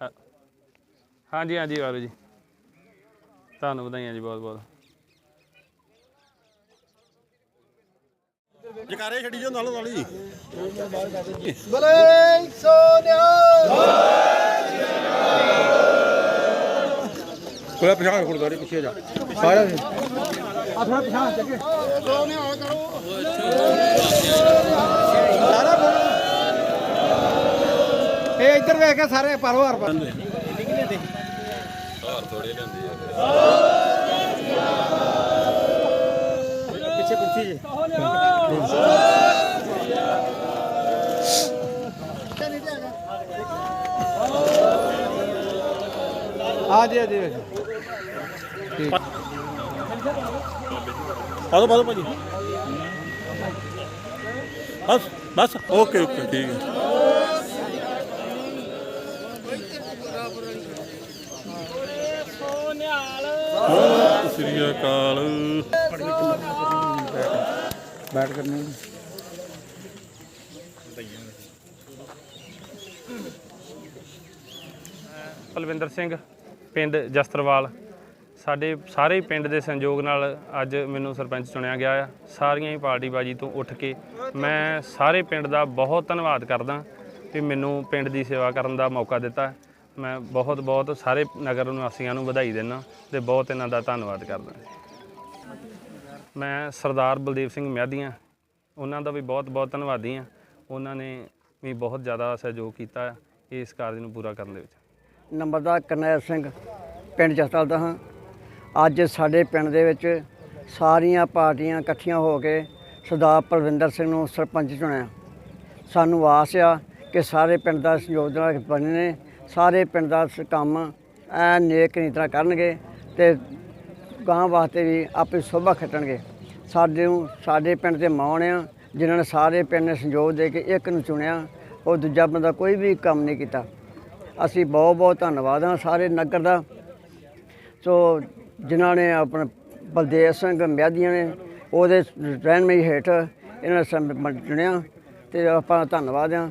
ਹਾਂ- ਹਾਂਜੀ ਹਾਂਜੀ ਵਾਲੂ ਜੀ। ਤੁਹਾਨੂੰ ਵਧਾਈਆਂ ਜੀ ਬਹੁਤ ਬਹੁਤ। ਜਕਾਰੇ ਛੱਡੀ ਜੋ ਨਾਲੋਂ ਨਾਲ ਹੀ ਬਲੇ ਸੋਨਿਆ। ਕੋਲਾ ਪਛਾਣ ਗੁਰਦਾਰੇ ਪਿੱਛੇ ਜਾ। ਸਾਰਾ ਆਪਣਾ ਪਛਾਣ ਚੱਕੇ। ਸੋਨਿਆ ਕਰੋ ਇੱਧਰ ਵੇਖ ਕੇ ਸਾਰੇ ਪਰੋ ਹਰ ਪਾ ਪਿੱਛੇ ਕੁਰਸੀ ਜੇ ਆ ਜੀ ਆ ਜੀ ਵੇਖ। ਪਾ ਦੋ ਪਾ ਦੋ ਭਾਜੀ। ਬਸ ਬਸ। ਓਕੇ ਓਕੇ ਠੀਕ ਹੈ। ਸਤਿ ਸ੍ਰੀ ਅਕਾਲ। ਬੈਠ ਕਰਨੀ ਪਲਵਿੰਦਰ ਸਿੰਘ ਪਿੰਡ ਜਸਤਰਵਾਲ। ਸਾਡੇ ਸਾਰੇ ਪਿੰਡ ਦੇ ਸੰਯੋਗ ਨਾਲ ਅੱਜ ਮੈਨੂੰ ਸਰਪੰਚ ਚੁਣਿਆ ਗਿਆ ਆ। ਸਾਰੀਆਂ ਹੀ ਪਾਰਟੀ ਬਾਜੀ ਤੋਂ ਉੱਠ ਕੇ ਮੈਂ ਸਾਰੇ ਪਿੰਡ ਦਾ ਬਹੁਤ ਧੰਨਵਾਦ ਕਰਦਾ। ਕਿ ਮੈਨੂੰ ਪਿੰਡ ਦੀ ਸੇਵਾ ਕਰਨ ਦਾ ਮੌਕਾ ਦਿੱਤਾ। ਮੈਂ ਬਹੁਤ ਬਹੁਤ ਸਾਰੇ ਨਗਰ ਨਿਵਾਸੀਆਂ ਨੂੰ ਵਧਾਈ ਦਿੰਦਾ ਤੇ ਬਹੁਤ ਇਹਨਾਂ ਦਾ ਧੰਨਵਾਦ ਕਰਦਾ ਮੈਂ ਸਰਦਾਰ ਬਲਦੇਵ ਸਿੰਘ ਮਹਿਦੀਆਂ ਉਹਨਾਂ ਦਾ ਵੀ ਬਹੁਤ ਬਹੁਤ ਧੰਨਵਾਦੀ ਆ ਉਹਨਾਂ ਨੇ ਵੀ ਬਹੁਤ ਜ਼ਿਆਦਾ ਸਹਿਯੋਗ ਕੀਤਾ ਇਸ ਕਾਰਜ ਨੂੰ ਪੂਰਾ ਕਰਨ ਦੇ ਵਿੱਚ। ਨੰਬਰਦਾਰ ਕਰਨੈਲ ਸਿੰਘ ਪਿੰਡ ਜਸਤਲ ਦਾ ਹਾਂ। ਅੱਜ ਸਾਡੇ ਪਿੰਡ ਦੇ ਵਿੱਚ ਸਾਰੀਆਂ ਪਾਰਟੀਆਂ ਇਕੱਠੀਆਂ ਹੋ ਕੇ ਸਰਦਾਰ ਪਰਵਿੰਦਰ ਸਿੰਘ ਨੂੰ ਸਰਪੰਚ ਚੁਣਿਆ। ਸਾਨੂੰ ਆਸ ਆ ਕਿ ਸਾਰੇ ਪਿੰਡ ਦਾ ਸਹਿਯੋਗ ਨਾਲ ਬਣੇ ਨੇ ਸਾਰੇ ਪਿੰਡ ਦਾ ਕੰਮ ਐ ਨੇਕ ਨੀ ਤਰ੍ਹਾਂ ਕਰਨਗੇ ਤੇ ਗਾਂ ਵਾਸਤੇ ਵੀ ਆਪੇ ਸੋਭਾ ਖੱਟਣਗੇ। ਸਾਡੇ ਨੂੰ, ਸਾਡੇ ਪਿੰਡ ਦੇ ਮਾਣ ਆ, ਜਿਨ੍ਹਾਂ ਨੇ ਸਾਰੇ ਪਿੰਡ ਨੇ ਸਹਿਯੋਗ ਦੇ ਕੇ ਇੱਕ ਨੂੰ ਚੁਣਿਆ, ਉਹ ਦੂਜਾ ਬੰਦਾ ਕੋਈ ਵੀ ਕੰਮ ਨਹੀਂ ਕੀਤਾ। ਅਸੀਂ ਬਹੁਤ ਬਹੁਤ ਧੰਨਵਾਦ ਹਾਂ ਸਾਰੇ ਨਗਰ ਦਾ। ਸੋ ਜਿਨ੍ਹਾਂ ਨੇ ਆਪਣਾ ਬਲਦੇਵ ਸਿੰਘ ਮਿਆਦੀਆਂ ਨੇ, ਉਹਦੇ ਰਹਿਨਮਈ ਹੇਠ ਇਹਨਾਂ ਨੇ ਚੁਣਿਆ ਤੇ ਆਪਾਂ ਧੰਨਵਾਦ ਹਾਂ।